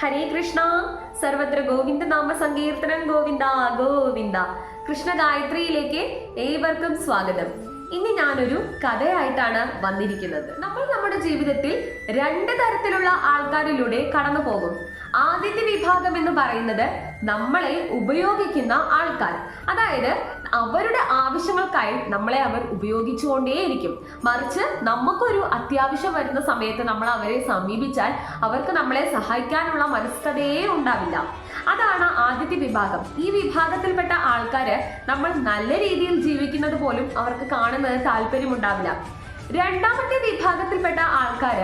ഹരേ കൃഷ്ണ. സർവത്ര ഗോവിന്ദ നാമ സങ്കീർത്തനം ഗോവിന്ദ ഗോവിന്ദ. കൃഷ്ണ ഗായത്രിയിലേക്ക് ഏവർക്കും സ്വാഗതം. ഇനി ഞാനൊരു കഥയായിട്ടാണ് വന്നിരിക്കുന്നത്. നമ്മൾ നമ്മുടെ ജീവിതത്തിൽ രണ്ട് തരത്തിലുള്ള ആൾക്കാരിലൂടെ കടന്നു പോകും. ആദ്യത്തെ വിഭാഗം എന്ന് പറയുന്നത് നമ്മളെ ഉപയോഗിക്കുന്ന ആൾക്കാർ. അതായത് അവരുടെ ആവശ്യങ്ങൾക്കായി നമ്മളെ അവർ ഉപയോഗിച്ചുകൊണ്ടേയിരിക്കും. മറിച്ച് നമുക്കൊരു അത്യാവശ്യം വരുന്ന സമയത്ത് നമ്മൾ അവരെ സമീപിച്ചാൽ അവർക്ക് നമ്മളെ സഹായിക്കാനുള്ള മനസ്കതയേ ഉണ്ടാവില്ല. അതാണ് ആദ്യത്തെ വിഭാഗം. ഈ വിഭാഗത്തിൽപ്പെട്ട ആൾക്കാര് നമ്മൾ നല്ല രീതിയിൽ ജീവിക്കുന്നത് പോലും അവർക്ക് കാണുന്നത് താല്പര്യമുണ്ടാവില്ല. രണ്ടാമത്തെ വിഭാഗത്തിൽപ്പെട്ട ആൾക്കാർ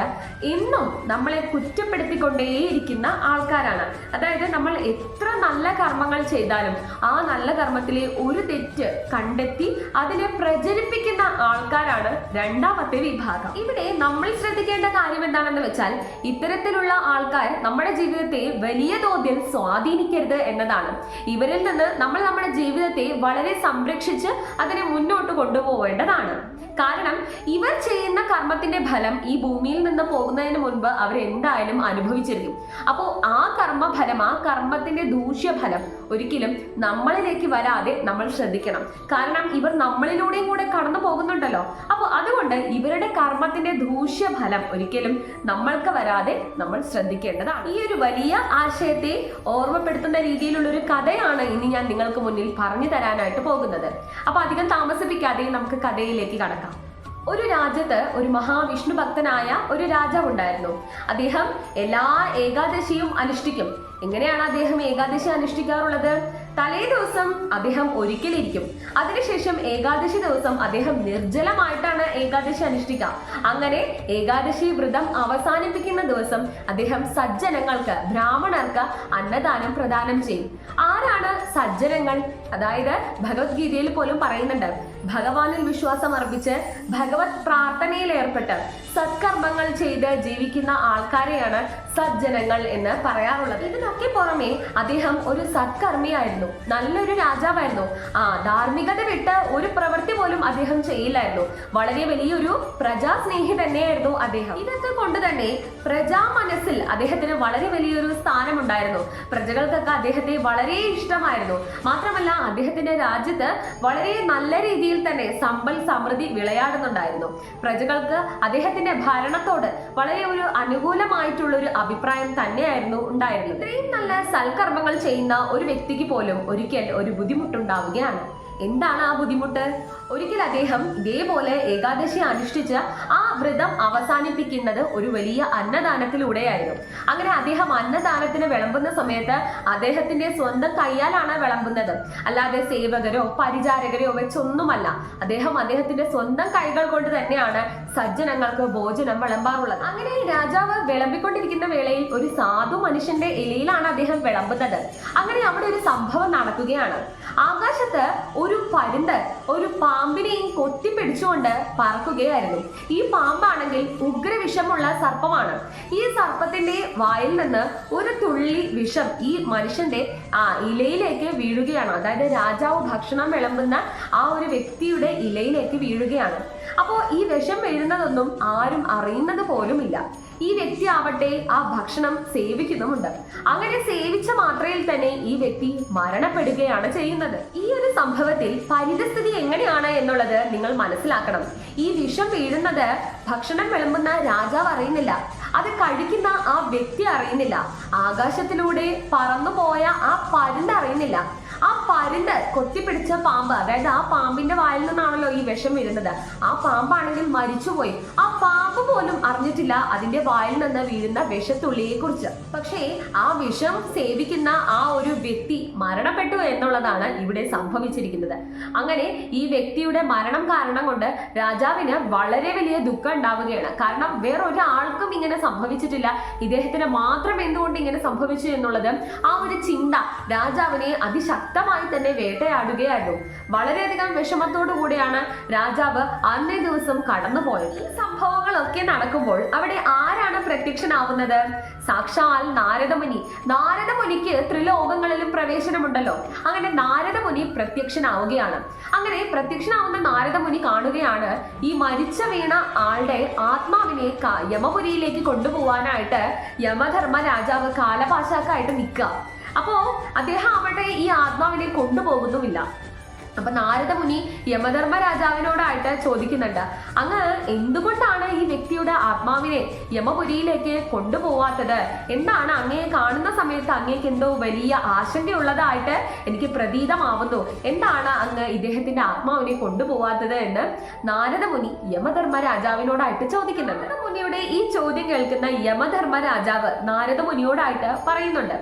ഇന്നും നമ്മളെ കുറ്റപ്പെടുത്തിക്കൊണ്ടേയിരിക്കുന്ന ആൾക്കാരാണ്. അതായത് നമ്മൾ എത്ര നല്ല കർമ്മങ്ങൾ ചെയ്താലും ആ നല്ല കർമ്മത്തിലെ ഒരു തെറ്റ് കണ്ടെത്തി അതിനെ പ്രചരിപ്പിക്കുന്ന ആൾക്കാരാണ് രണ്ടാമത്തെ വിഭാഗം. ഇവിടെ നമ്മൾ ശ്രദ്ധിക്കേണ്ട കാര്യം എന്താണെന്ന് വെച്ചാൽ ഇത്തരത്തിലുള്ള ആൾക്കാർ നമ്മുടെ ജീവിതത്തെ വലിയ തോതിൽ സ്വാധീനിക്കരുത് എന്നതാണ്. ഇവരിൽ നിന്ന് നമ്മൾ നമ്മുടെ ജീവിതത്തെ വളരെ സംരക്ഷിച്ച് അതിനെ മുന്നോട്ട് കൊണ്ടുപോകേണ്ടതാണ്. കാരണം ഇവർ ചെയ്യുന്ന കർമ്മത്തിന്റെ ഫലം ഈ ഭൂമിയിൽ നിന്ന് പോകുന്നതിന് മുൻപ് അവർ എന്തായാലും അനുഭവിച്ചിരിക്കും. അപ്പോൾ ആ കർമ്മഫലം ആ കർമ്മത്തിന്റെ ദൂഷ്യഫലം ഒരിക്കലും നമ്മളിലേക്ക് വരാതെ നമ്മൾ ശ്രദ്ധിക്കണം. കാരണം ഇവർ നമ്മളിലൂടെയും കൂടെ കടന്നു പോകുന്നുണ്ടല്ലോ. അപ്പോൾ അതുകൊണ്ട് ഇവരുടെ കർമ്മത്തിന്റെ ദൂഷ്യഫലം ഒരിക്കലും നമ്മൾക്ക് വരാതെ നമ്മൾ ശ്രദ്ധിക്കേണ്ടതാണ്. ഈ ഒരു വലിയ ആശയത്തെ ഓർമ്മപ്പെടുത്തുന്ന രീതിയിലുള്ള ഒരു കഥയാണ് ഇനി ഞാൻ നിങ്ങൾക്ക് മുന്നിൽ പറഞ്ഞു തരാനായിട്ട് പോകുന്നത്. അപ്പോൾ അധികം താമസിപ്പിക്കാതെ നമുക്ക് കഥയിലേക്ക് കടക്കാം. ഒരു രാജ്യത്ത് ഒരു മഹാവിഷ്ണു ഭക്തനായ ഒരു രാജാവ് ഉണ്ടായിരുന്നു. അദ്ദേഹം എല്ലാ ഏകാദശിയും അനുഷ്ഠിക്കും. എങ്ങനെയാണ് അദ്ദേഹം ഏകാദശി അനുഷ്ഠിക്കാറുള്ളത്? തലേ ദിവസം അദ്ദേഹം ഒരിക്കലിരിക്കും. അതിനുശേഷം ഏകാദശി ദിവസം അദ്ദേഹം നിർജലമായിട്ടാണ് ഏകാദശി അനുഷ്ഠിക്കുക. അങ്ങനെ ഏകാദശി വ്രതം അവസാനിപ്പിക്കുന്ന ദിവസം അദ്ദേഹം സജ്ജനങ്ങൾക്ക് ബ്രാഹ്മണർക്ക് അന്നദാനം പ്രദാനം ചെയ്യും. ആരാണ് സജ്ജനങ്ങൾ? അതായത് ഭഗവത്ഗീതയിൽ പോലും പറയുന്നുണ്ട്. ഭഗവാനിൽ വിശ്വാസം അർപ്പിച്ച് ഭഗവത് പ്രാർത്ഥനയിൽ ഏർപ്പെട്ട് സത്കർമ്മങ്ങൾ ചെയ്ത് ജീവിക്കുന്ന ആൾക്കാരെയാണ് സജ്ജനങ്ങൾ എന്ന് പറയാറുള്ളത്. ഇതിനൊക്കെ പുറമെ അദ്ദേഹം ഒരു സത്കർമ്മിയായിരുന്നു. നല്ലൊരു രാജാവായിരുന്നു. ആ ധാർമ്മികത വിട്ട് ഒരു പ്രവൃത്തി പോലും അദ്ദേഹം ചെയ്യില്ലായിരുന്നു. വളരെ വലിയൊരു പ്രജാസ്നേഹി തന്നെയായിരുന്നു അദ്ദേഹം. ഇതൊക്കെ കൊണ്ട് തന്നെ പ്രജാ മനസ്സിൽ അദ്ദേഹത്തിന് വളരെ വലിയൊരു സ്ഥാനമുണ്ടായിരുന്നു. പ്രജകൾക്കൊക്കെ അദ്ദേഹത്തെ വളരെ ഇഷ്ടമായിരുന്നു. മാത്രമല്ല അദ്ദേഹത്തിന്റെ രാജ്യത്ത് വളരെ നല്ല രീതിയിൽ തന്നെ സമ്പൽ സമൃദ്ധി വിളയാടുന്നുണ്ടായിരുന്നു. പ്രജകൾക്ക് അദ്ദേഹത്തിന്റെ ഭരണത്തോട് വളരെ ഒരു അനുകൂലമായിട്ടുള്ള ഒരു അഭിപ്രായം തന്നെയായിരുന്നു ഉണ്ടായിരുന്നത്. ഇത്രയും നല്ല സൽക്കർമ്മങ്ങൾ ചെയ്യുന്ന ഒരു വ്യക്തിക്ക് പോലും ഒരിക്കൽ ഒരു ബുദ്ധിമുട്ടുണ്ടാവുകയാണ്. എന്താണ് ആ ബുദ്ധിമുട്ട്? ഒരിക്കൽ അദ്ദേഹം ഇതേപോലെ ഏകാദശി അനുഷ്ഠിച്ച് ആ വ്രതം അവസാനിപ്പിക്കുന്നത് ഒരു വലിയ അന്നദാനത്തിലൂടെയായിരുന്നു. അങ്ങനെ അദ്ദേഹം അന്നദാനത്തിന് വിളമ്പുന്ന സമയത്ത് അദ്ദേഹത്തിന്റെ സ്വന്തം കയ്യാലാണ് വിളമ്പുന്നത്. അല്ലാതെ സേവകരോ പരിചാരകരോ വെച്ചൊന്നുമല്ല. അദ്ദേഹം അദ്ദേഹത്തിന്റെ സ്വന്തം കൈകൾ കൊണ്ട് തന്നെയാണ് സജ്ജനങ്ങൾക്ക് ഭോജനം വിളമ്പാറുള്ളത്. അങ്ങനെ രാജാവ് വിളമ്പിക്കൊണ്ടിരിക്കുന്ന വേളയിൽ ഒരു സാധു മനുഷ്യന്റെ ഇലയിലാണ് അദ്ദേഹം വിളമ്പുന്നത്. അങ്ങനെ അവിടെ ഒരു സംഭവം നടക്കുകയാണ്. ആകാശത്ത് ഒരു പരുന്ത് ഒരു പാമ്പിനെയും കൊത്തിപ്പിടിച്ചുകൊണ്ട് പറക്കുകയായിരുന്നു. ഈ പാമ്പാണെങ്കിൽ ഉഗ്രവിഷമുള്ള സർപ്പമാണ്. ഈ സർപ്പത്തിന്റെ വായിൽ നിന്ന് ഒരു തുള്ളി വിഷം ഈ മനുഷ്യന്റെ ആ ഇലയിലേക്ക് വീഴുകയാണ്. അതായത് രാജാവ് ഭക്ഷണം വിളമ്പുന്ന ആ ഒരു വ്യക്തിയുടെ ഇലയിലേക്ക് വീഴുകയാണ്. അപ്പോൾ ഈ വിഷം എഴുതുന്നതൊന്നും ആരും അറിയുന്നത് പോലുമില്ല. ഈ വ്യക്തി ആവട്ടെ ആ ഭക്ഷണം സേവിക്കുന്നുമുണ്ട്. അങ്ങനെ സേവിച്ച മാത്രയിൽ തന്നെ ഈ വ്യക്തി മരണപ്പെടുകയാണ് ചെയ്യുന്നത്. ഈ ഒരു സംഭവത്തിൽ പരിതസ്ഥിതി എങ്ങനെയാണ് എന്നുള്ളത് നിങ്ങൾ മനസ്സിലാക്കണം. ഈ വിഷം വീഴുന്നത് ഭക്ഷണം വിളമ്പുന്ന രാജാവ് അറിയുന്നില്ല. അത് കഴിക്കുന്ന ആ വ്യക്തി അറിയുന്നില്ല. ആകാശത്തിലൂടെ പറന്നുപോയ ആ പരുന്ത് അറിയുന്നില്ല. ആ പരുന്ത് കൊത്തിപ്പിടിച്ച പാമ്പ് അതായത് ആ പാമ്പിന്റെ വായിൽ നിന്നാണല്ലോ ഈ വിഷം വീഴുന്നത് ആ പാമ്പാണെങ്കിൽ മരിച്ചുപോയി. ആ പാമ്പ് പോലും അറിഞ്ഞിട്ടില്ല അതിന്റെ വായിൽ നിന്ന് വീഴുന്ന വിഷത്തുള്ളിയെ കുറിച്ച് പക്ഷേ ആ വിഷം സേവിക്കുന്ന ആ ഒരു വ്യക്തി മരണപ്പെട്ടു എന്നുള്ളതാണ് ഇവിടെ സംഭവിച്ചിരിക്കുന്നത്. അങ്ങനെ ഈ വ്യക്തിയുടെ മരണം കാരണം കൊണ്ട് രാജാവിന് വളരെ വലിയ ദുഃഖം ഉണ്ടാവുകയാണ്. കാരണം വേറൊരാൾക്കും ഇങ്ങനെ സംഭവിച്ചിട്ടില്ല. ഇദ്ദേഹത്തിന് മാത്രം എന്തുകൊണ്ട് ഇങ്ങനെ സംഭവിച്ചു എന്നുള്ളത് ആ ഒരു ചിന്ത രാജാവിനെ അതിശക്തി ശക്തമായി തന്നെ വേട്ടയാടുകയായിരുന്നു. വളരെയധികം വിഷമത്തോടു കൂടിയാണ് രാജാവ് അന്നേ ദിവസം കടന്നുപോയത്. ഈ സംഭവങ്ങളൊക്കെ നടക്കുമ്പോൾ അവിടെ ആരാണ് പ്രത്യക്ഷനാവുന്നത്? സാക്ഷാൽ നാരദമുനി. നാരദമുനിക്ക് ത്രിലോകങ്ങളിലും പ്രവേശനമുണ്ടല്ലോ. അങ്ങനെ നാരദമുനി പ്രത്യക്ഷനാവുകയാണ്. അങ്ങനെ പ്രത്യക്ഷനാവുന്ന നാരദമുനി കാണുകയാണ് ഈ മരിച്ച വീണ ആളുടെ ആത്മാവിനെ യമപുരിയിലേക്ക് കൊണ്ടുപോകാനായിട്ട് യമധർമ്മ രാജാവ് കാലപാശാക്കായിട്ട് നിൽക്കുക. അപ്പോ അദ്ദേഹം അവിടെ ഈ ആത്മാവിനെ കൊണ്ടുപോകുന്നുമില്ല. അപ്പൊ നാരദ മുനി യമധർമ്മ രാജാവിനോടായിട്ട് ചോദിക്കുന്നുണ്ട്. അങ്ങ് എന്തുകൊണ്ടാണ് ഈ വ്യക്തിയുടെ ആത്മാവിനെ യമപുരിയിലേക്ക് കൊണ്ടുപോവാത്തത്? എന്താണ് അങ്ങയെ കാണുന്ന സമയത്ത് അങ്ങേക്ക് എന്തോ വലിയ ആശങ്കയുള്ളതായിട്ട് എനിക്ക് പ്രതീതമാവുന്നു. എന്താണ് അങ്ങ് ഇദ്ദേഹത്തിന്റെ ആത്മാവിനെ കൊണ്ടുപോവാത്തത് എന്ന് നാരദ മുനി യമധർമ്മ രാജാവിനോടായിട്ട് ചോദിക്കുന്നുണ്ട്. നാരദമുനിയുടെ ഈ ചോദ്യം കേൾക്കുന്ന യമധർമ്മ രാജാവ് നാരദ മുനിയോടായിട്ട് പറയുന്നുണ്ട്.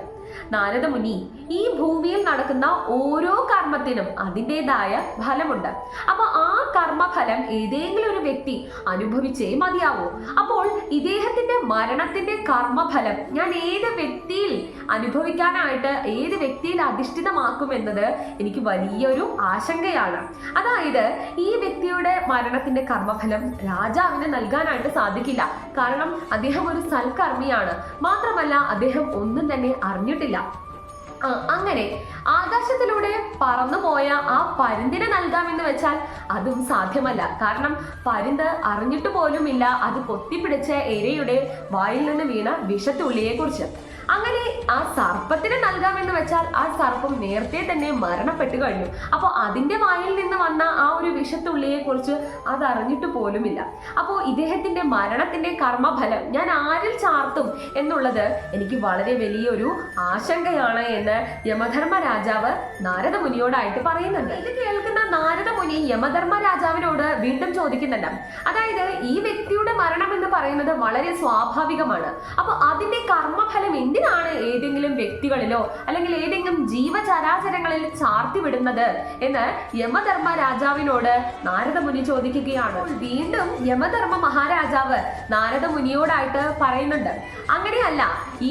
നാരദമുനി ഈ ഭൂമിയിൽ നടക്കുന്ന ഓരോ കർമ്മത്തിനും അതിന്റെതായ ഫലമുണ്ട്. അപ്പൊ ആ കർമ്മഫലം ഏതെങ്കിലും ഒരു വ്യക്തി അനുഭവിച്ചേ മതിയാവൂ. അപ്പോൾ ഇദ്ദേഹത്തിന്റെ മരണത്തിന്റെ കർമ്മഫലം ഞാൻ ഏത് വ്യക്തിയിൽ അനുഭവിക്കാനായിട്ട് ഏത് വ്യക്തിയിൽ അധിഷ്ഠിതമാക്കും എന്നത് എനിക്ക് വലിയൊരു ആശങ്കയാണ്. അതായത് ഈ വ്യക്തിയുടെ മരണത്തിന്റെ കർമ്മഫലം രാജാവിന് നൽകാനായിട്ട് സാധിക്കില്ല. കാരണം അദ്ദേഹം ഒരു സൽക്കർമ്മിയാണ്. മാത്രമല്ല അദ്ദേഹം ഒന്നും തന്നെ അറിഞ്ഞിട്ടില്ല. അങ്ങനെ ആകാശത്തിലൂടെ പറന്നുപോയ ആ പരുന്തിനെ നൽകാമെന്ന് വെച്ചാൽ അതും സാധ്യമല്ല. കാരണം പരുന്ത് അറിഞ്ഞിട്ട് പോലുമില്ല. അത് പൊത്തിപ്പിടിച്ച എരയുടെ വായിൽ നിന്ന് വീണ വിഷത്തുള്ളിയെ കുറിച്ച് അങ്ങനെ ആ സർപ്പത്തിന് നൽകാമെന്ന് വെച്ചാൽ ആ സർപ്പം നേരത്തെ തന്നെ മരണപ്പെട്ടു കഴിഞ്ഞു. അപ്പോൾ അതിന്റെ വായിൽ നിന്ന് വന്ന ആ ഒരു വിഷത്തുള്ളിയെ കുറിച്ച് അതറിഞ്ഞിട്ട് പോലുമില്ല. അപ്പോൾ ഇദ്ദേഹത്തിന്റെ മരണത്തിന്റെ കർമ്മഫലം ഞാൻ ആരിൽ ചാർത്തും എന്നുള്ളത് എനിക്ക് വളരെ വലിയൊരു ആശങ്കയാണ് എന്ന് യമധർമ്മ രാജാവ് നാരദ മുനിയോടായിട്ട് പറയുന്നുണ്ട്. ഇത് കേൾക്കുന്ന നാരദ മുനി യമധർമ്മ രാജാവിനോട് വീണ്ടും ചോദിക്കുന്നുണ്ട്. അതായത് ഈ വ്യക്തിയുടെ മരണം എന്ന് പറയുന്നത് വളരെ സ്വാഭാവികമാണ്. അപ്പൊ അതിന്റെ കർമ്മഫലം എന്തിനാണ് ഏതെങ്കിലും വ്യക്തികളിലോ അല്ലെങ്കിൽ ഏതെങ്കിലും ജീവചരാചരങ്ങളിൽ ചാർത്തി വിടുന്നത് എന്ന് യമധർമ്മ രാജാവിനോട് നാരദമുനി ചോദിക്കുകയാണ്. വീണ്ടും യമധർമ്മ മഹാരാജാവ് നാരദമുനിയോടായിട്ട് പറയുന്നുണ്ട്. അങ്ങനെയല്ല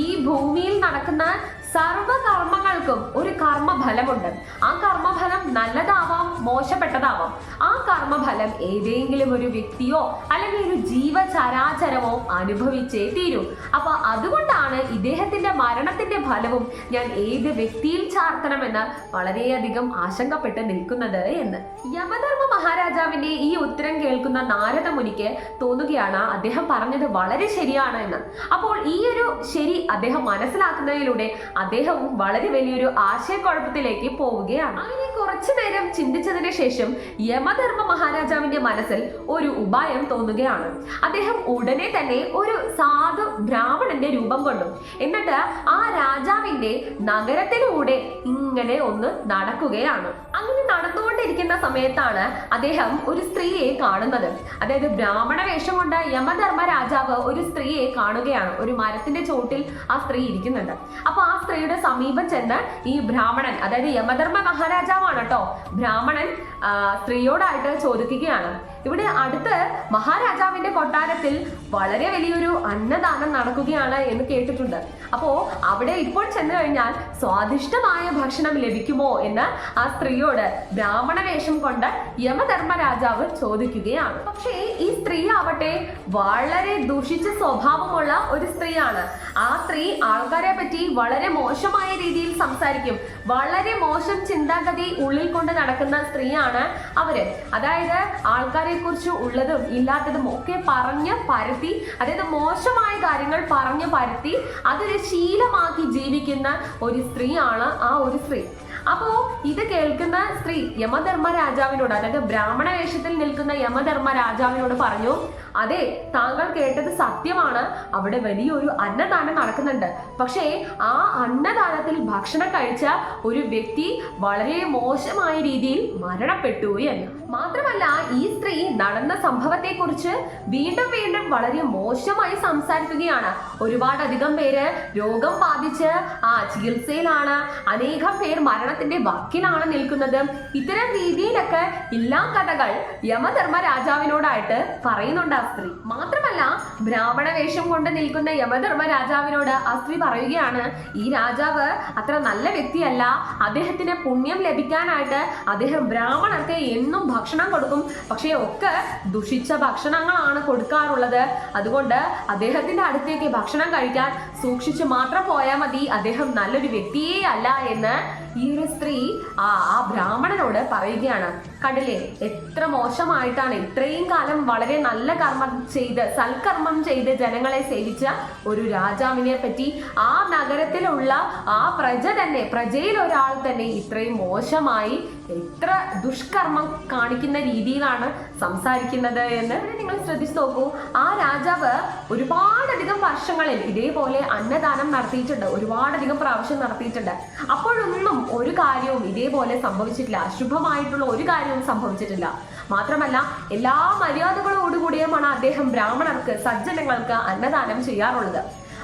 ഈ ഭൂമിയിൽ നടക്കുന്ന സർവകർമ്മങ്ങൾക്കും ഒരു കർമ്മഫലമുണ്ട്. ആ കർമ്മഫലം നല്ലതാവാം മോശപ്പെട്ടതാവാം. ആ കർമ്മഫലം ഏതെങ്കിലും ഒരു വ്യക്തിയോ അല്ലെങ്കിൽ ഒരു ജീവചരാചരമോ അനുഭവിച്ചേ തീരൂ. അപ്പൊ അതുകൊണ്ടാണ് ഇദ്ദേഹത്തിന്റെ മരണത്തിന്റെ ഫലവും ഞാൻ ഏത് വ്യക്തിയിൽ ചാർത്തണമെന്ന് വളരെയധികം ആശങ്കപ്പെട്ട് നിൽക്കുന്നത് എന്ന്. യമധർമ്മ മഹാരാജാവിന്റെ ഈ ഉത്തരം കേൾക്കുന്ന നാരദ മുനിക്ക് തോന്നുകയാണ് അദ്ദേഹം പറഞ്ഞത് വളരെ ശരിയാണ് എന്ന്. അപ്പോൾ ഈ ഒരു ശരി അദ്ദേഹം മനസ്സിലാക്കുന്നതിലൂടെ അദ്ദേഹവും വളരെ വലിയൊരു ആശയക്കുഴപ്പത്തിലേക്ക് പോവുകയാണ്. അങ്ങനെ കുറച്ചു നേരം ചിന്തിച്ചതിന് ശേഷം യമധർമ്മ മഹാരാജാവിന്റെ മനസ്സിൽ ഒരു ഉപായം തോന്നുകയാണ്. അദ്ദേഹം ഉടനെ തന്നെ ഒരു സാധു ബ്രാഹ്മണന്റെ രൂപം കൊണ്ടു. എന്നിട്ട് ആ രാജാവിന്റെ നഗരത്തിലൂടെ ഇങ്ങനെ ഒന്ന് നടക്കുകയാണ്. അങ്ങനെ നടന്നുകൊണ്ടിരിക്കുന്ന സമയത്താണ് അദ്ദേഹം ഒരു സ്ത്രീയെ കാണുന്നത്. അതായത് ബ്രാഹ്മണ വേഷം കൊണ്ട് യമധർമ്മ രാജാവ് ഒരു സ്ത്രീയെ കാണുകയാണ്. ഒരു മരത്തിന്റെ ചോട്ടിൽ ആ സ്ത്രീ ഇരിക്കുന്നുണ്ട്. അപ്പൊ ആ സ്ത്രീയുടെ സമീപം ചെന്ന് ഈ ബ്രാഹ്മണൻ അതായത് യമധർമ്മ മഹാരാജാവാണ് കേട്ടോ. ബ്രാഹ്മണൻ സ്ത്രീയോടായിട്ട് ചോദിക്കുകയാണ്. ഇവിടെ അടുത്ത് മഹാരാജാവിന്റെ കൊട്ടാരത്തിൽ വളരെ വലിയൊരു അന്നദാനം നടക്കുകയാണ് എന്ന് കേട്ടിട്ടുണ്ട്. അപ്പോ അവിടെ ഇപ്പോൾ ചെന്നു കഴിഞ്ഞാൽ സ്വാദിഷ്ടമായ ഭക്ഷണം ലഭിക്കുമോ എന്ന് ആ സ്ത്രീയോട് ബ്രാഹ്മണ വേഷം കൊണ്ട് യമധർമ്മ രാജാവ് ചോദിക്കുകയാണ്. പക്ഷേ ഈ സ്ത്രീ ആവട്ടെ വളരെ ദുഷിച്ച സ്വഭാവമുള്ള ഒരു സ്ത്രീയാണ്. ആ സ്ത്രീ ആൾക്കാരെ പറ്റി വളരെ മോശമായ രീതിയിൽ സംസാരിക്കും. വളരെ മോശം ചിന്താഗതി ഉള്ളിൽ കൊണ്ട് നടക്കുന്ന സ്ത്രീയാണ് അവർ. അതായത് ആൾക്കാരെ കുറിച്ച് ഉള്ളതും ഇല്ലാത്തതും ഒക്കെ പറഞ്ഞ് പരത്തി അതായത് മോശമായ കാര്യങ്ങൾ പറഞ്ഞ് പരത്തി അതൊരു ശീലമാക്കി ജീവിക്കുന്ന ഒരു സ്ത്രീയാണ് ആ ഒരു സ്ത്രീ. അപ്പോ ഇത് കേൾക്കുന്ന സ്ത്രീ യമധർമ്മ രാജാവിനോട് അതായത് ബ്രാഹ്മണ വേഷത്തിൽ നിൽക്കുന്ന യമധർമ്മ രാജാവിനോട് പറഞ്ഞു അതെ താങ്കൾ കേട്ടത് സത്യമാണ്. അവിടെ വലിയൊരു അന്നദാനം നടക്കുന്നുണ്ട്. പക്ഷേ ആ അന്നദാനത്തിൽ ഭക്ഷണം കഴിച്ച ഒരു വ്യക്തി വളരെ മോശമായ രീതിയിൽ മരണപ്പെട്ടു എന്ന്. മാത്രമല്ല ഈ സ്ത്രീ നടന്ന സംഭവത്തെക്കുറിച്ച് വീണ്ടും വീണ്ടും വളരെ മോശമായി സംസാരിക്കുകയാണ്. ഒരുപാടധികം പേര് രോഗം ബാധിച്ച് ആ ചികിത്സയിലാണ് അനേകം പേർ മരണത്തിന്റെ വക്കിലാണ് നിൽക്കുന്നത്. ഇത്തരം രീതിയിലൊക്കെ എല്ലാ കഥകൾ യമധർമ്മ രാജാവിനോടായിട്ട് പറയുന്നുണ്ട്. സ്ത്രീ മാത്രമല്ല ബ്രാഹ്മണ വേഷം കൊണ്ട് നിൽക്കുന്ന യമധർമ്മ രാജാവിനോട് ആ സ്ത്രീ പറയുകയാണ് ഈ രാജാവ് അത്ര നല്ല വ്യക്തിയല്ല. അദ്ദേഹത്തിന് പുണ്യം ലഭിക്കാനായിട്ട് അദ്ദേഹം ബ്രാഹ്മണർക്ക് എന്നും ഭക്ഷണം കൊടുക്കും. പക്ഷേ ഒക്കെ ദുഷിച്ച ഭക്ഷണങ്ങളാണ് കൊടുക്കാറുള്ളത്. അതുകൊണ്ട് അദ്ദേഹത്തിന്റെ അടുത്തേക്ക് ഭക്ഷണം കഴിക്കാൻ സൂക്ഷിച്ചു മാത്രം പോയാൽ മതി. അദ്ദേഹം നല്ലൊരു വ്യക്തിയേ അല്ല എന്ന് ഈ ഒരു സ്ത്രീ ആ ആ ബ്രാഹ്മണനോട് പറയുകയാണ്. കണ്ടില്ലേ? എത്ര മോശമായിട്ടാണ് ഇത്രയും കാലം വളരെ നല്ല കർമ്മം ചെയ്ത് സൽക്കർമ്മം ചെയ്ത് ജനങ്ങളെ സേവിച്ച ഒരു രാജാവിനെ പറ്റി ആ നഗരത്തിലുള്ള ആ പ്രജ തന്നെ പ്രജയിൽ ഒരാൾ തന്നെ ഇത്രയും മോശമായി എത്ര ദുഷ്കർമ്മം കാണിക്കുന്ന രീതിയിലാണ് സംസാരിക്കുന്നത് എന്ന് നിങ്ങൾ ശ്രദ്ധിച്ചു നോക്കൂ. ആ രാജാവ് ഒരുപാടധികം വർഷങ്ങളിൽ ഇതേപോലെ അന്നദാനം നടത്തിയിട്ടുണ്ട്. ഒരുപാടധികം പ്രാവശ്യം നടത്തിയിട്ടുണ്ട്. അപ്പോഴൊന്നും ഒരു കാര്യവും ഇതേപോലെ സംഭവിച്ചിട്ടില്ല. അശുഭമായിട്ടുള്ള ഒരു കാര്യവും സംഭവിച്ചിട്ടില്ല. മാത്രമല്ല എല്ലാ മര്യാദകളോടുകൂടിയുമാണ് അദ്ദേഹം ബ്രാഹ്മണർക്ക് സജ്ജനങ്ങൾക്ക് അന്നദാനം ചെയ്യാറുള്ളത്.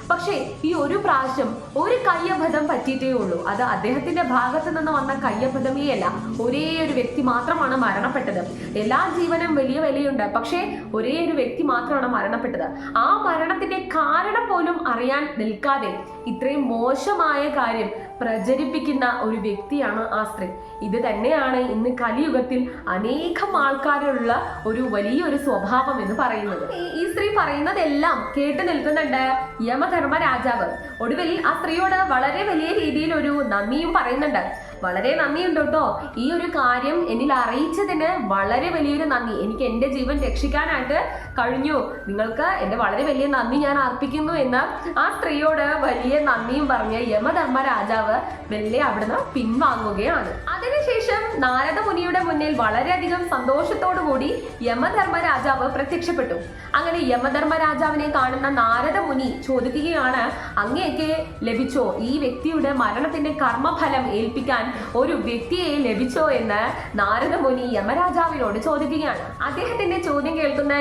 പക്ഷേ ഈ ഒരു പ്രാവശ്യം ഒരു കയ്യബദ്ധം പറ്റിയിട്ടേ ഉള്ളൂ. അത് അദ്ദേഹത്തിന്റെ ഭാഗത്ത് നിന്ന് വന്ന കയ്യബദ്ധമേയല്ല. ഒരേ ഒരു വ്യക്തി മാത്രമാണ് മരണപ്പെട്ടത്. എല്ലാ ജീവനും വലിയ വിലയുണ്ട്. പക്ഷേ ഒരേ ഒരു വ്യക്തി മാത്രമാണ് മരണപ്പെട്ടത്. ആ മരണത്തിന്റെ കാരണം പോലും അറിയാൻ നിൽക്കാതെ ഇത്രയും മോശമായ കാര്യം പ്രചരിപ്പിക്കുന്ന ഒരു വ്യക്തിയാണ് ആ സ്ത്രീ ഇത് തന്നെയാണ് ഇന്ന് കലിയുഗത്തിൽ അനേകം ആൾക്കാരുള്ള ഒരു വലിയൊരു സ്വഭാവം എന്ന് പറയുന്നത്. ഈ- സ്ത്രീ പറയുന്നതെല്ലാം കേട്ടു നിൽക്കുന്നുണ്ട് യമധർമ്മ രാജാവ്. ഒടുവിൽ ആ സ്ത്രീയോട് വളരെ വലിയ രീതിയിൽ ഒരു നന്ദിയും പറയുന്നുണ്ട്. വളരെ നന്ദിയുണ്ട് കേട്ടോ. ഈ ഒരു കാര്യം എന്നിൽ അറിയിച്ചതിന് വളരെ വലിയൊരു നന്ദി. എനിക്ക് എന്റെ ജീവൻ രക്ഷിക്കാനായിട്ട് കഴിഞ്ഞു. നിങ്ങൾക്ക് എന്റെ വളരെ വലിയ നന്ദി ഞാൻ അർപ്പിക്കുന്നു എന്ന് ആ സ്ത്രീയോട് വലിയ നന്ദിയും പറഞ്ഞ് യമധർമ്മ രാജാവ് വെല്ലെ അവിടുന്ന് പിൻവാങ്ങുകയാണ്. അതിനുശേഷം നാരദ മുനിയുടെ മുന്നിൽ വളരെയധികം സന്തോഷത്തോടു കൂടി യമധർമ്മ രാജാവ് പ്രത്യക്ഷപ്പെട്ടു. അങ്ങനെ യമധർമ്മ രാജാവിനെ കാണുന്ന നാരദ മുനി ചോദിക്കുകയാണ് അങ്ങേക്ക് ലഭിച്ചോ? ഈ വ്യക്തിയുടെ മരണത്തിന്റെ കർമ്മഫലം ഏൽപ്പിക്കാൻ ഒരു വ്യക്തിയെ ലഭിച്ചോ? എന്ന് നാരദ മുനി യമരാജാവിനോട് ചോദിക്കുകയാണ്. അദ്ദേഹത്തിന്റെ ചോദ്യം കേൾക്കുന്ന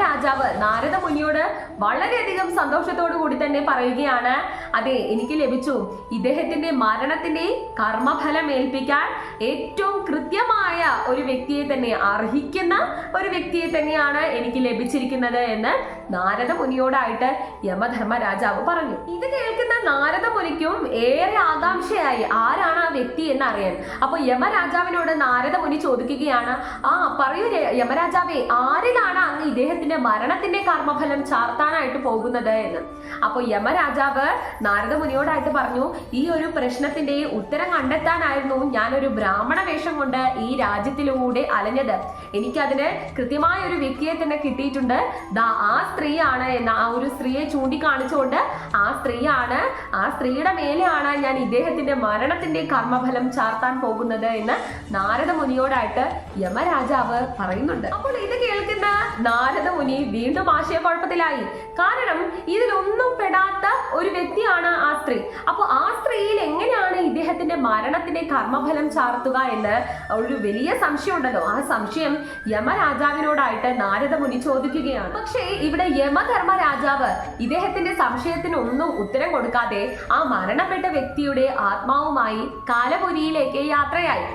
യമരാജാവ് നാരദ മുനിയോട് വളരെയധികം സന്തോഷത്തോടു കൂടി തന്നെ പറയുകയാണ് അതെ എനിക്ക് ലഭിച്ചു. ഇദ്ദേഹത്തിന്റെ മരണത്തിന്റെ കർമ്മഫലം ഏൽപ്പിക്കാൻ ഏറ്റവും കൃത്യമായ ഒരു വ്യക്തിയെ തന്നെ അർഹിക്കുന്ന ഒരു വ്യക്തിയെ തന്നെയാണ് എനിക്ക് ലഭിച്ചിരിക്കുന്നത് എന്ന് നാരദ മുനിയോടായിട്ട് യമധർമ്മ രാജാവ് പറഞ്ഞു. ഇത് കേൾക്കുന്ന നാരദ മുനിക്കും ഏറെ ആകാംക്ഷയായി ആരാണ് ആ വ്യക്തി എന്ന് അറിയാൻ? അപ്പൊ യമരാജാവിനോട് നാരദ മുനി ചോദിക്കുകയാണ് ആ പറയൂ യമരാജാവേ ആരിലാണ് അങ്ങ് ഇദ്ദേഹത്തിന്റെ മരണത്തിന്റെ കർമ്മഫലം ചാർത്താനായിട്ട് പോകുന്നത് എന്ന്. അപ്പൊ യമരാജാവ് നാരദ മുനിയോടായിട്ട് പറഞ്ഞു ഈ ഒരു പ്രശ്നത്തിന്റെ ഉത്തരം കണ്ടെത്താനായിരുന്നു ഞാനൊരു ബ്രാഹ്മണ വേഷം കൊണ്ട് ഈ രാജ്യത്തിലൂടെ അലഞ്ഞത്. എനിക്കതിന് കൃത്യമായ ഒരു വ്യക്തിയെ തന്നെ കിട്ടിയിട്ടുണ്ട്. ദാ ആ സ്ത്രീയാണ് എന്ന ആ ഒരു സ്ത്രീയെ ചൂണ്ടിക്കാണിച്ചുകൊണ്ട് ആ സ്ത്രീയാണ് ആ സ്ത്രീയുടെ മേലെയാണ് ഞാൻ ഇദ്ദേഹത്തിന്റെ മരണത്തിന്റെ കർമ്മഫലം ചാർത്താൻ പോകുന്നത് എന്ന് നാരദ മുനിയോടായിട്ട് യമരാജാവ് പറയുന്നുണ്ട്. അപ്പോൾ ഇത് കേൾക്കുന്ന നാരദ മുനി വീണ്ടും ആശയക്കുഴപ്പത്തിലായി. കാരണം ഇതിലൊന്നും പെടാത്ത ഒരു വ്യക്തിയാണ് ആ സ്ത്രീ. അപ്പോൾ ആ സ്ത്രീയിൽ എങ്ങനെയാണ് ഇദ്ദേഹത്തിന്റെ മരണത്തിന്റെ കർമ്മഫലം ചാർത്തുക എന്ന് ഒരു വലിയ സംശയം ഉണ്ടല്ലോ ആ സംശയം യമരാജാവിനോടായിട്ട് നാരദ മുനി ചോദിക്കുകയാണ്. പക്ഷേ ഇവിടെ യമധർമ്മ രാജാവ് ഇദ്ദേഹത്തിന്റെ സംശയത്തിന് ഒന്നും ഉത്തരം കൊടുക്കാതെ ആ മരണപ്പെട്ട വ്യക്തിയുടെ ആത്മാവുമായി കാലപുരിയിലേക്ക് യാത്രയായി.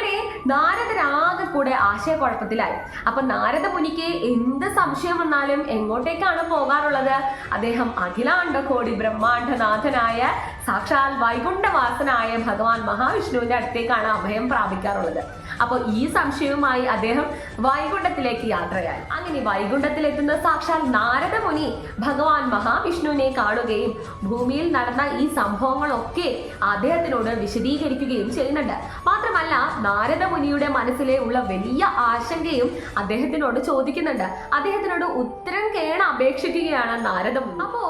അങ്ങനെ നാരദരാകെ കൂടെ ആശയക്കുഴപ്പത്തിലായി. അപ്പൊ നാരദ മുനിക്ക് എന്ത് സംശയം വന്നാലും എങ്ങോട്ടേക്കാണ് പോകാറുള്ളത്? അദ്ദേഹം അഖിലാണ്ട കോടി ബ്രഹ്മാണ്ഡനാഥനായ സാക്ഷാൽ വൈകുണ്ഠവാസനായ ഭഗവാൻ മഹാവിഷ്ണുവിന്റെ അടുത്തേക്കാണ് അഭയം പ്രാപിക്കാറുള്ളത്. അപ്പോൾ ഈ സംശയവുമായി അദ്ദേഹം വൈകുണ്ഠത്തിലേക്ക് യാത്രയായി. അങ്ങനെ വൈകുണ്ഠത്തിലെത്തുന്ന സാക്ഷാൽ നാരദ മുനി ഭഗവാൻ മഹാവിഷ്ണുവിനെ കാണുകയും ഭൂമിയിൽ നടന്ന ഈ സംഭവങ്ങളൊക്കെ അദ്ദേഹത്തിനോട് വിശദീകരിക്കുകയും ചെയ്യുന്നുണ്ട്. മാത്രമല്ല നാരദ മുനിയുടെ മനസ്സിലെ ഉള്ള വലിയ ആശങ്കയും അദ്ദേഹത്തിനോട് ചോദിക്കുന്നുണ്ട്. അദ്ദേഹത്തിനോട് ഉത്തരം കേണ അപേക്ഷിക്കുകയാണ് നാരദ. അപ്പോ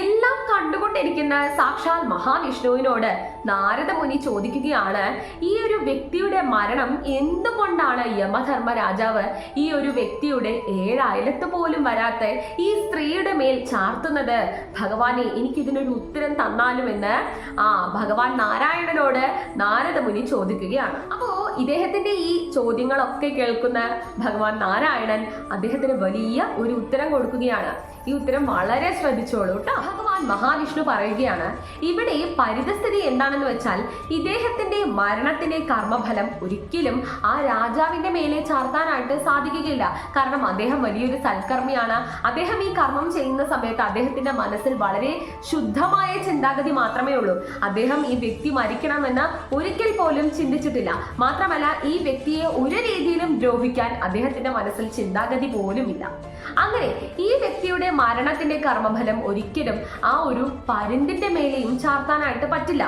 എല്ലാം കണ്ടുകൊണ്ടിരിക്കുന്ന സാക്ഷാൽ മഹാവിഷ്ണുവിനോട് നാരദ മുനി ചോദിക്കുകയാണ് ഈ ഒരു വ്യക്തിയുടെ മരണം എന്തുകൊണ്ടാണ് യമധർമ്മ രാജാവ് ഈ ഒരു വ്യക്തിയുടെ ഏഴയലത്ത് പോലും വരാത്ത ഈ സ്ത്രീയുടെ മേൽ ചാർത്തുന്നത് ഭഗവാനെ എനിക്കിതിനൊരു ഉത്തരം തന്നാലുമെന്ന് ആ ഭഗവാൻ നാരായണനോട് നാരദ മുനി ചോദിക്കുകയാണ്. അപ്പോ ഇദ്ദേഹത്തിന്റെ ഈ ചോദ്യങ്ങളൊക്കെ കേൾക്കുന്ന ഭഗവാൻ നാരായണൻ അദ്ദേഹത്തിന് വലിയ ഒരു ഉത്തരം കൊടുക്കുകയാണ്. ഈ ഉത്തരം വളരെ ശ്രദ്ധിച്ചോളൂ കേട്ടോ ഭഗവാൻ മഹാവിഷ്ണു പറയുകയാണ് ഇവിടെ പരിതസ്ഥിതി എന്താണെന്ന് വെച്ചാൽ ഇദ്ദേഹത്തിന്റെ മരണത്തിന്റെ കർമ്മഫലം ഒരിക്കലും ആ രാജാവിന്റെ മേലെ ചാർത്താനായിട്ട് സാധിക്കുകയില്ല. കാരണം അദ്ദേഹം വലിയൊരു സൽക്കർമ്മിയാണ്. അദ്ദേഹം ഈ കർമ്മം ചെയ്യുന്ന സമയത്ത് അദ്ദേഹത്തിന്റെ മനസ്സിൽ വളരെ ശുദ്ധമായ ചിന്താഗതി മാത്രമേ ഉള്ളൂ. അദ്ദേഹം ഈ വ്യക്തി മരിക്കണമെന്ന് ഒരിക്കൽ പോലും ചിന്തിച്ചിട്ടില്ല. മാത്രമല്ല ഈ വ്യക്തിയെ ഒരു രീതിയിലും ദ്രോഹിക്കാൻ അദ്ദേഹത്തിന്റെ മനസ്സിൽ ചിന്താഗതി പോലുമില്ല. അങ്ങനെ ഈ വ്യക്തിയുടെ മരണത്തിന്റെ കർമ്മഫലം ഒരിക്കലും ആ ഒരു പരുന്തിന്റെ മേലെയും ചാർത്താനായിട്ട് പറ്റില്ല.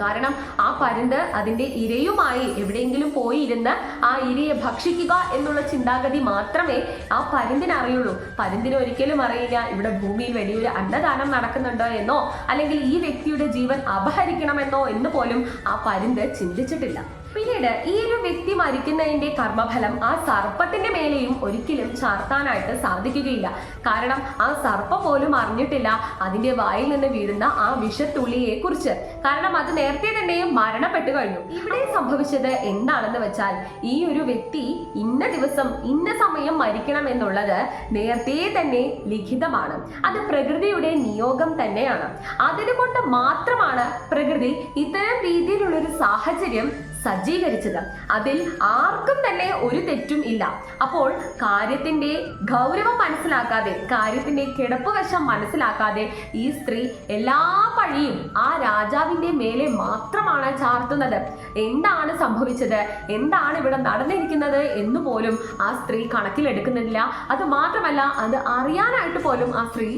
കാരണം ആ പരുന്ത് അതിന്റെ ഇരയുമായി എവിടെയെങ്കിലും പോയിരുന്ന് ആ ഇരയെ ഭക്ഷിക്കുക എന്നുള്ള ചിന്താഗതി മാത്രമേ ആ പരുന്തിന് അറിയുള്ളൂ. പരുന്തിന് ഒരിക്കലും അറിയില്ല ഇവിടെ ഭൂമിയിൽ വലിയൊരു അന്നദാനം നടക്കുന്നുണ്ടോ എന്നോ അല്ലെങ്കിൽ ഈ വ്യക്തിയുടെ ജീവൻ അപഹരിക്കണമെന്നോ എന്ന് പോലും ആ പരുന്ത് ചിന്തിച്ചിട്ടില്ല. പിന്നീട് ഈ ഒരു വ്യക്തി മരിക്കുന്നതിന്റെ കർമ്മഫലം ആ സർപ്പത്തിന്റെ മേലെയും ഒരിക്കലും ചാർത്താനായിട്ട് സാധിക്കുകയില്ല. കാരണം ആ സർപ്പം പോലും അറിഞ്ഞിട്ടില്ല അതിന്റെ വായിൽ നിന്ന് വീഴുന്ന ആ വിഷത്തുള്ളിയെ കുറിച്ച്. കാരണം അത് നേരത്തെ തന്നെ മരണപ്പെട്ടു കഴിഞ്ഞു. ഇവിടെ സംഭവിച്ചത് എന്താണെന്ന് വെച്ചാൽ ഈ ഒരു വ്യക്തി ഇന്ന ദിവസം ഇന്ന സമയം മരിക്കണം എന്നുള്ളത് നേരത്തെ തന്നെ ലിഖിതമാണ്. അത് പ്രകൃതിയുടെ നിയോഗം തന്നെയാണ്. അതിനുകൊണ്ട് മാത്രമാണ് പ്രകൃതി ഇത്തരം രീതിയിലുള്ളൊരു സാഹചര്യം സജ്ജീകരിച്ചത്. അതിൽ ആർക്കും തന്നെ ഒരു തെറ്റും ഇല്ല. അപ്പോൾ കാര്യത്തിന്റെ ഗൗരവം മനസ്സിലാക്കാതെ കാര്യത്തിന്റെ കിടപ്പുവശം മനസ്സിലാക്കാതെ ഈ സ്ത്രീ എല്ലാ പഴിയും ആ രാജാവിന്റെ മേലെ മാത്രമാണ് ചാർത്തുന്നത്. എന്താണ് സംഭവിച്ചത്? എന്താണ് ഇവിടെ നടന്നിരിക്കുന്നത് എന്ന് പോലും ആ സ്ത്രീ കണക്കിലെടുക്കുന്നില്ല. അത് മാത്രമല്ല അത് അറിയാനായിട്ട് പോലും ആ സ്ത്രീ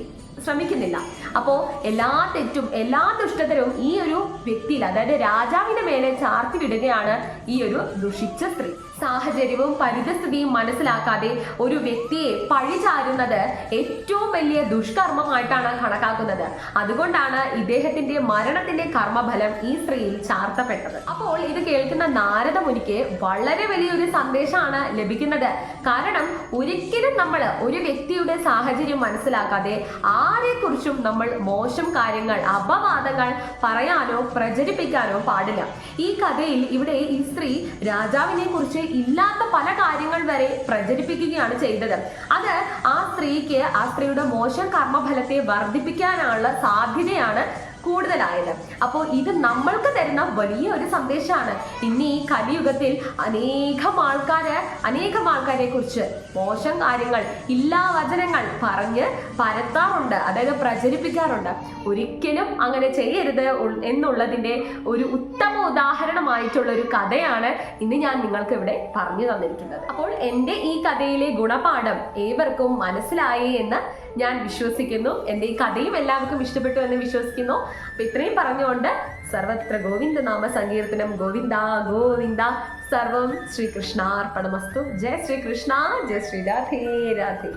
ശ്രമിക്കുന്നില്ല. അപ്പോൾ എല്ലാ തെറ്റും എല്ലാ ദുഷ്ടതരവും ഈ ഒരു വ്യക്തിയിൽ അതായത് രാജാവിന്റെ മേലെ ചാർത്തി വിടുകയാണ് ഈ ഒരു ദുഷിച്ച സ്ത്രീ. സാഹചര്യവും പരിതസ്ഥിതിയും മനസ്സിലാക്കാതെ ഒരു വ്യക്തിയെ പഴിചാരുന്നത് ഏറ്റവും വലിയ ദുഷ്കർമ്മമായിട്ടാണ് കണക്കാക്കുന്നത്. അതുകൊണ്ടാണ് ഇദ്ദേഹത്തിന്റെ മരണത്തിന്റെ കർമ്മഫലം ഈ സ്ത്രീയിൽ ചാർത്തപ്പെട്ടത്. അപ്പോൾ ഇത് കേൾക്കുന്ന നാരദ മുനിക്ക് വളരെ വലിയൊരു സന്ദേശമാണ് ലഭിക്കുന്നത്. കാരണം ഒരിക്കലും നമ്മൾ ഒരു വ്യക്തിയുടെ സാഹചര്യം മനസ്സിലാക്കാതെ ആരെക്കുറിച്ചും നമ്മൾ മോശം കാര്യങ്ങൾ അപവാദങ്ങൾ പറയാനോ പ്രചരിപ്പിക്കാനോ പാടില്ല. ഈ കഥയിൽ ഇവിടെ ഈ സ്ത്രീ രാജാവിനെ കുറിച്ച് ഇല്ലാത്ത പല കാര്യങ്ങൾ വരെ പ്രചരിപ്പിക്കുകയാണ് ചെയ്തത്. അത് ആ സ്ത്രീക്ക് ആ സ്ത്രീയുടെ മോശം കർമ്മഫലത്തെ വർദ്ധിപ്പിക്കാനുള്ള സാധ്യതയാണ് കൂടുതലായത്. അപ്പോൾ ഇത് നമ്മൾക്ക് തരുന്ന വലിയ ഒരു സന്ദേശമാണ്. ഇനി ഈ കലിയുഗത്തിൽ അനേകം ആൾക്കാര് അനേകം ആൾക്കാരെ കുറിച്ച് മോശം കാര്യങ്ങൾ ഇല്ലാ വചനങ്ങൾ പറഞ്ഞ് പരത്താറുണ്ട്. അതായത് പ്രചരിപ്പിക്കാറുണ്ട്. ഒരിക്കലും അങ്ങനെ ചെയ്യരുത് എന്നുള്ളതിന്റെ ഒരു ഉത്തമ ഉദാഹരണമായിട്ടുള്ള ഒരു കഥയാണ് ഇന്ന് ഞാൻ നിങ്ങൾക്ക് ഇവിടെ പറഞ്ഞു തന്നിരിക്കുന്നത്. അപ്പോൾ എന്റെ ഈ കഥയിലെ ഗുണപാഠം ഏവർക്കും മനസ്സിലായി എന്ന് ഞാൻ വിശ്വസിക്കുന്നു. എന്റെ ഈ കഥയും എല്ലാവർക്കും ഇഷ്ടപ്പെട്ടു എന്ന് വിശ്വസിക്കുന്നു. അപ്പൊ ഇത്രയും പറഞ്ഞുകൊണ്ട് സർവത്ര ഗോവിന്ദ നാമ സങ്കീർത്തനം. ഗോവിന്ദ ഗോവിന്ദ. സർവം ശ്രീകൃഷ്ണാർപ്പണമസ്തു. ജയ ശ്രീകൃഷ്ണ ജയ ശ്രീ രാധേ രാധേ.